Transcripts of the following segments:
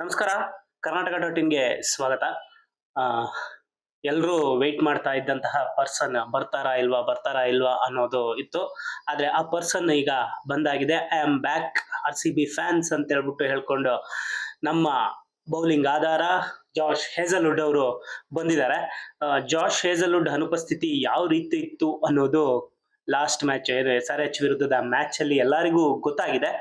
ನಮಸ್ಕಾರ. ಕರ್ನಾಟಕ ಡಾಟ್ ಇನ್ಗೆ ಸ್ವಾಗತ. ಎಲ್ಲರೂ ವೆಯ್ಟ್ ಮಾಡ್ತಾ ಇದ್ದಂತಹ ಪರ್ಸನ್ ಬರ್ತಾರಾ ಇಲ್ವಾ ಬರ್ತಾರಾ ಇಲ್ವಾ ಅನ್ನೋದು ಇತ್ತು. ಆದ್ರೆ ಆ ಪರ್ಸನ್ ಈಗ ಬಂದಾಗಿದೆ. I am back R C B fans ಅಂತ ಹೇಳ್ಬಿಟ್ಟು ಹೇಳ್ಕೊಂಡು ನಮ್ಮ ಬೌಲಿಂಗ್ ಆಧಾರ ಜಾಶ್ ಹೇಸಲ್ವುಡ್ ಅವರು ಬಂದಿದ್ದಾರೆ. ಜಾಶ್ ಹೇಸಲ್ವುಡ್ ಅನುಪಸ್ಥಿತಿ ಯಾವ ರೀತಿ ಇತ್ತು ಅನ್ನೋದು ಲಾಸ್ಟ್ ಮ್ಯಾಚ್ ಏನು ಎಸ್ ಆರ್ ಎಚ್ ವಿರುದ್ಧದ ಮ್ಯಾಚ್ ಅಲ್ಲಿ ಎಲ್ಲರಿಗೂ ಗೊತ್ತಾಗಿದೆ.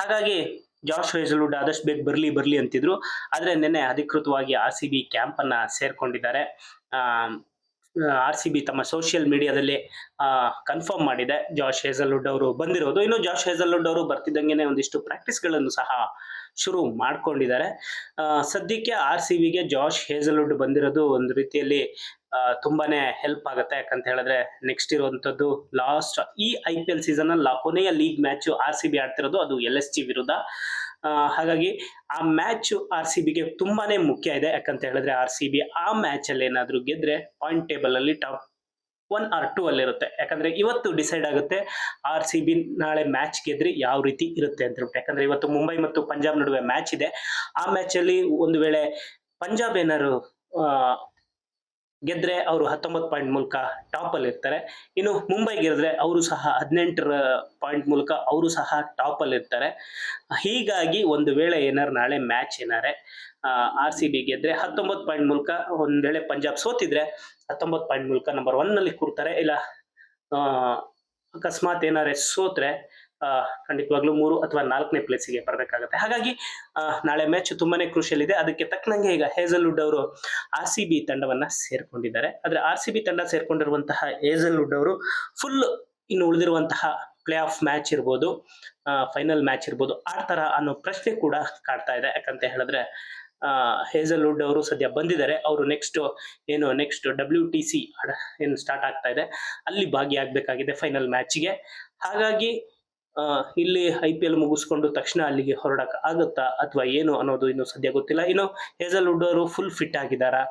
ಹಾಗಾಗಿ ಜಾಶ್ ಹೇಸಲ್ವುಡ್ ಆದಷ್ಟು ಬೇಗ ಬರಲಿ ಬರಲಿ ಅಂತಿದ್ರು. ಆದ್ರೆ ನಿನ್ನೆ ಅಧಿಕೃತವಾಗಿ ಆರ್ ಸಿ ಬಿ ಕ್ಯಾಂಪನ್ನು ಸೇರ್ಕೊಂಡಿದ್ದಾರೆ. ಆರ್ ಸಿ ಬಿ ತಮ್ಮ ಸೋಷಿಯಲ್ ಮೀಡಿಯಾದಲ್ಲಿ ಕನ್ಫರ್ಮ್ ಮಾಡಿದೆ. ಜಾಶ್ ಹೇಸಲ್ವುಡ್ ಅವರು ಬಂದಿರೋದು. ಇನ್ನು ಜಾಶ್ ಹೇಸಲ್ವುಡ್ ಅವರು ಬರ್ತಿದ್ದಂಗೆನೆ ಒಂದಿಷ್ಟು ಪ್ರಾಕ್ಟೀಸ್ಗಳನ್ನು ಸಹ ಶುರು ಮಾಡ್ಕೊಂಡಿದ್ದಾರೆ. ಸದ್ಯಕ್ಕೆ ಆರ್ ಸಿ ಬಿಗೆ ಜಾಶ್ ಹೇಸಲ್ವುಡ್ ಬಂದಿರೋದು ಒಂದು ರೀತಿಯಲ್ಲಿ ತುಂಬಾನೇ ಹೆಲ್ಪ್ ಆಗುತ್ತೆ. ಯಾಕಂತ ಹೇಳಿದ್ರೆ ನೆಕ್ಸ್ಟ್ ಇರುವಂತದ್ದು ಲಾಸ್ಟ್ ಈ ಐ ಪಿ ಎಲ್ ಸೀಸನ್ ಅಲ್ಲಿ, ಕೊನೆಯ league match R C B ಆಡ್ತಿರೋದು ಅದು ಎಲ್ ಎಸ್ ಜಿ ವಿರುದ್ಧ. ಹಾಗಾಗಿ ಆ ಮ್ಯಾಚ್ ಆರ್ ಸಿ ಬಿಗೆ ತುಂಬಾನೇ ಮುಖ್ಯ ಇದೆ. ಯಾಕಂತ ಹೇಳಿದ್ರೆ ಆರ್ ಸಿ ಬಿ ಆ ಮ್ಯಾಚ್ ಅಲ್ಲಿ ಏನಾದ್ರೂ ಗೆದ್ರೆ ಪಾಯಿಂಟ್ ಟೇಬಲ್ ಅಲ್ಲಿ ಟಾಪ್ ಒನ್ ಆರ್ ಟೂ ಅಲ್ಲಿರುತ್ತೆ. ಯಾಕಂದ್ರೆ ಇವತ್ತು ಡಿಸೈಡ್ ಆಗುತ್ತೆ ಆರ್ ಸಿ ಬಿ ನಾಳೆ ಮ್ಯಾಚ್ ಗೆದ್ರೆ ಯಾವ ರೀತಿ ಇರುತ್ತೆ ಅಂತ ಹೇಳ್ಬಿಟ್ಟು. ಯಾಕಂದ್ರೆ ಇವತ್ತು ಮುಂಬೈ ಮತ್ತು ಪಂಜಾಬ್ ನಡುವೆ ಮ್ಯಾಚ್ ಇದೆ. ಆ ಮ್ಯಾಚ್ ಅಲ್ಲಿ ಒಂದು ವೇಳೆ ಪಂಜಾಬ್ ಏನಾದ್ರು ಗೆದ್ರೆ ಅವರು ಹತ್ತೊಂಬತ್ತು ಪಾಯಿಂಟ್ ಮೂಲಕ ಟಾಪ್ ಅಲ್ಲಿ ಇರ್ತಾರೆ. ಇನ್ನು ಮುಂಬೈ ಗೆದ್ರೆ ಅವರು ಸಹ ಹದಿನೆಂಟರ ಪಾಯಿಂಟ್ ಮೂಲಕ ಅವರು ಸಹ ಟಾಪ್ ಅಲ್ಲಿ ಇರ್ತಾರೆ. ಹೀಗಾಗಿ ಒಂದು ವೇಳೆ ಏನಾರು ನಾಳೆ ಮ್ಯಾಚ್ ಏನಾರೆ ಆರ್ ಸಿ ಬಿ ಗೆದ್ರೆ ಹತ್ತೊಂಬತ್ತು ಪಾಯಿಂಟ್ ಮೂಲಕ ಒಂದು ವೇಳೆ ಪಂಜಾಬ್ ಸೋತಿದ್ರೆ ಹತ್ತೊಂಬತ್ತು ಪಾಯಿಂಟ್ ಮೂಲಕ ನಂಬರ್ ಒನ್ನಲ್ಲಿ ಕೂರ್ತಾರೆ. ಇಲ್ಲ ಅಕಸ್ಮಾತ್ ಏನಾರೆ ಸೋತ್ರೆ ಖಂಡಿತವಾಗ್ಲೂ ಮೂರು ಅಥವಾ ನಾಲ್ಕನೇ ಪ್ಲೇಸಿಗೆ ಬರಬೇಕಾಗುತ್ತೆ. ಹಾಗಾಗಿ ನಾಳೆ ಮ್ಯಾಚ್ ತುಂಬಾನೇ ಕ್ರೂಷಿಯಲ್ ಇದೆ. ಅದಕ್ಕೆ ತಕ್ಕನಂಗೆ ಈಗ ಹೇಸಲ್ವುಡ್ ಅವರು ಆರ್ ಸಿ ಬಿ ತಂಡವನ್ನ ಸೇರ್ಕೊಂಡಿದ್ದಾರೆ. ಆದ್ರೆ ಆರ್ ಸಿ ಬಿ ತಂಡ ಸೇರ್ಕೊಂಡಿರುವಂತಹ ಹೇಸಲ್ವುಡ್ ಅವರು ಫುಲ್ ಇನ್ನು ಉಳಿದಿರುವಂತಹ ಪ್ಲೇ ಆಫ್ ಮ್ಯಾಚ್ ಇರ್ಬೋದು ಫೈನಲ್ ಮ್ಯಾಚ್ ಇರ್ಬೋದು ಆಡ್ತಾರ ಅನ್ನೋ ಪ್ರಶ್ನೆ ಕೂಡ ಕಾಡ್ತಾ ಇದೆ. ಯಾಕಂತ ಹೇಳಿದ್ರೆ ಹೇಸಲ್ವುಡ್ ಅವರು ಸದ್ಯ ಬಂದಿದ್ದಾರೆ. ಅವರು ನೆಕ್ಸ್ಟ್ ಏನು ನೆಕ್ಸ್ಟ್ ಡಬ್ಲ್ಯೂ ಟಿ ಸಿ ಏನು ಸ್ಟಾರ್ಟ್ ಆಗ್ತಾ ಇದೆ. ಅಲ್ಲಿ ಭಾಗಿಯಾಗಬೇಕಾಗಿದೆ ಫೈನಲ್ ಮ್ಯಾಚ್ಗೆ ಹಾಗಾಗಿ ಇಲ್ಲಿ ಐ ಪಿ ಎಲ್ ಮುಗಿಸ್ಕೊಂಡು ತಕ್ಷಣ ಅಲ್ಲಿಗೆ ಹೊರಡಕ್ಕೆ ಆಗುತ್ತಾ ಅಥವಾ ಏನು ಅನ್ನೋದು ಇನ್ನು ಸದ್ಯ ಗೊತ್ತಿಲ್ಲ. ಇನ್ನು ಹೇಸಲ್ವುಡ್ ಅವರು ಫುಲ್ ಫಿಟ್ ಆಗಿದಾರಾ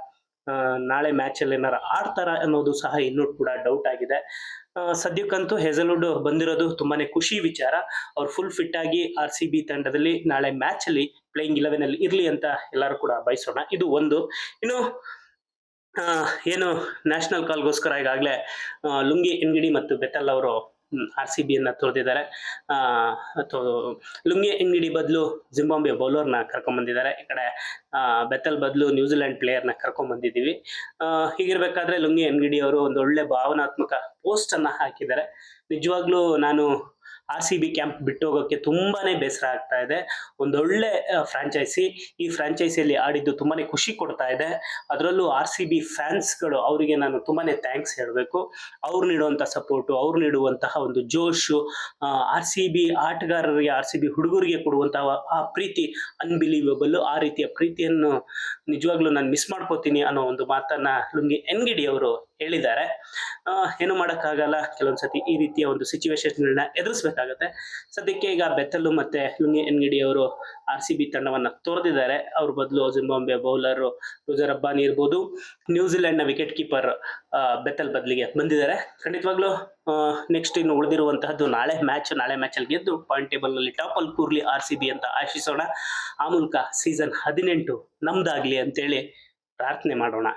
ಆ, ನಾಳೆ ಮ್ಯಾಚ್ ಅಲ್ಲಿ ಏನಾರ ಆಡ್ತಾರ ಅನ್ನೋದು ಸಹ ಇನ್ನೂ ಕೂಡ ಡೌಟ್ ಆಗಿದೆ. ಸದ್ಯಕ್ಕಂತೂ ಹೆಸಲ್ವುಡ್ ಬಂದಿರೋದು ತುಂಬಾನೇ ಖುಷಿ ವಿಚಾರ. ಅವ್ರು ಫುಲ್ ಫಿಟ್ ಆಗಿ ಆರ್ ಸಿ ಬಿ ತಂಡದಲ್ಲಿ ನಾಳೆ ಮ್ಯಾಚ್ ಅಲ್ಲಿ ಪ್ಲೇಯಿಂಗ್ ಇಲೆವೆನ್ ಅಲ್ಲಿ ಇರ್ಲಿ ಅಂತ ಎಲ್ಲರೂ ಕೂಡ ಬಯಸೋಣ. ಇದು ಒಂದು. ಇನ್ನು ಏನು ನ್ಯಾಷನಲ್ ಕಾಲ್ಗೋಸ್ಕರ ಈಗಾಗಲೇ ಲುಂಗಿ ಎನ್ಗಿಡಿ ಮತ್ತು ಬೆತ್ತಲ್ ಅವರು ಆರ್ ಸಿ ಬಿಯನ್ನ ತೊರೆದಿದ್ದಾರೆ ಲುಂಗಿ ಎಂಗಿಡಿ ಬದಲು ಜಿಂಬಾಂಬೆ ಬೌಲರ್ನ ಕರ್ಕೊಂಡ್ಬಂದಿದ್ದಾರೆ ಈ ಕಡೆ ಬೆತ್ತಲ್ ಬದಲು ನ್ಯೂಜಿಲೆಂಡ್ ಪ್ಲೇಯರ್ನ ಕರ್ಕೊಂಡ್ಬಂದಿದ್ದೀವಿ ಹೀಗಿರ್ಬೇಕಾದ್ರೆ ಲುಂಗಿ ಎಂಗಿಡಿ ಅವರು ಒಂದು ಒಳ್ಳೆ ಭಾವನಾತ್ಮಕ ಪೋಸ್ಟ್ ಅನ್ನ ಹಾಕಿದ್ದಾರೆ. ನಿಜವಾಗ್ಲೂ ನಾನು ಆರ್ ಸಿ ಬಿ ಕ್ಯಾಂಪ್ ಬಿಟ್ಟು ಹೋಗೋಕ್ಕೆ ತುಂಬಾನೇ ಬೇಸರ ಆಗ್ತಾ ಇದೆ. ಒಂದೊಳ್ಳೆ ಫ್ರಾಂಚೈಸಿ ಈ ಫ್ರಾಂಚೈಸಿಯಲ್ಲಿ ಆಡಿದ್ದು ತುಂಬಾನೇ ಖುಷಿ ಕೊಡ್ತಾ ಇದೆ. ಅದರಲ್ಲೂ ಆರ್ ಸಿ ಬಿ ಫ್ಯಾನ್ಸ್ಗಳು ಅವರಿಗೆ ನಾನು ತುಂಬಾನೇ ಥ್ಯಾಂಕ್ಸ್ ಹೇಳಬೇಕು. ಅವ್ರು ನೀಡುವಂಥ ಸಪೋರ್ಟು, ಅವ್ರು ನೀಡುವಂತಹ ಒಂದು ಜೋಶು ಆರ್ ಸಿ ಬಿ ಆಟಗಾರರಿಗೆ ಆರ್ ಸಿ ಬಿ ಹುಡುಗರಿಗೆ ಕೊಡುವಂತಹ ಆ ಪ್ರೀತಿ ಅನ್ಬಿಲೀವಬಲ್ ಆ ರೀತಿಯ ಪ್ರೀತಿಯನ್ನು ನಿಜವಾಗ್ಲೂ ನಾನು ಮಿಸ್ ಮಾಡ್ಕೋತೀನಿ ಅನ್ನೋ ಒಂದು ಮಾತನ್ನ ಲುಂಗಿ ಎನ್ಗಿಡಿ ಅವರು ಹೇಳಿದ್ದಾರೆ. ಏನು ಮಾಡೋಕ್ಕಾಗಲ್ಲ? ಕೆಲವೊಂದ್ಸತಿ ಈ ರೀತಿಯ ಒಂದು ಸಿಚುವೇಶನ್ಗಳನ್ನ ಎದುರಿಸ್ಬೇಕಾಗತ್ತೆ. ಸದ್ಯಕ್ಕೆ ಈಗ ಬೆತ್ತಲು ಮತ್ತೆ ಲುಂಗಿ ಎನ್ಗಿಡಿ ಅವರು ಆರ್ ಸಿ ಬಿ ತಂಡವನ್ನ ತೋರೆದಿದ್ದಾರೆ. ಅವ್ರ ಬದಲು ಜಿಂಬಾಂಬೆ ಬೌಲರ್ ರುಜರ್ ಅಬ್ಬಾನಿ ಇರ್ಬೋದು. ನ್ಯೂಜಿಲೆಂಡ್ನ ವಿಕೆಟ್ ಕೀಪರ್ ಬೆತ್ತಲ್ ಬದಲಿಗೆ ಬಂದಿದ್ದಾರೆ. ಖಂಡಿತವಾಗ್ಲೂ ನೆಕ್ಸ್ಟ್ ಇನ್ನು ಉಳಿದಿರುವಂತಹದ್ದು ನಾಳೆ ಮ್ಯಾಚ್ ನಾಳೆ ಮ್ಯಾಚ್ ಅಲ್ಲಿ ಗೆದ್ದು ಪಾಯಿಂಟ್ ಟೇಬಲ್ನಲ್ಲಿ ಟಾಪ್ ಅಲ್ಲಿ ಕೂರ್ಲಿ ಆರ್ ಸಿ ಬಿ ಅಂತ ಆಶಿಸೋಣ. ಆ ಮೂಲಕ ಸೀಸನ್ ಹದಿನೆಂಟು ನಮ್ದಾಗ್ಲಿ ಅಂತೇಳಿ ಪ್ರಾರ್ಥನೆ ಮಾಡೋಣ.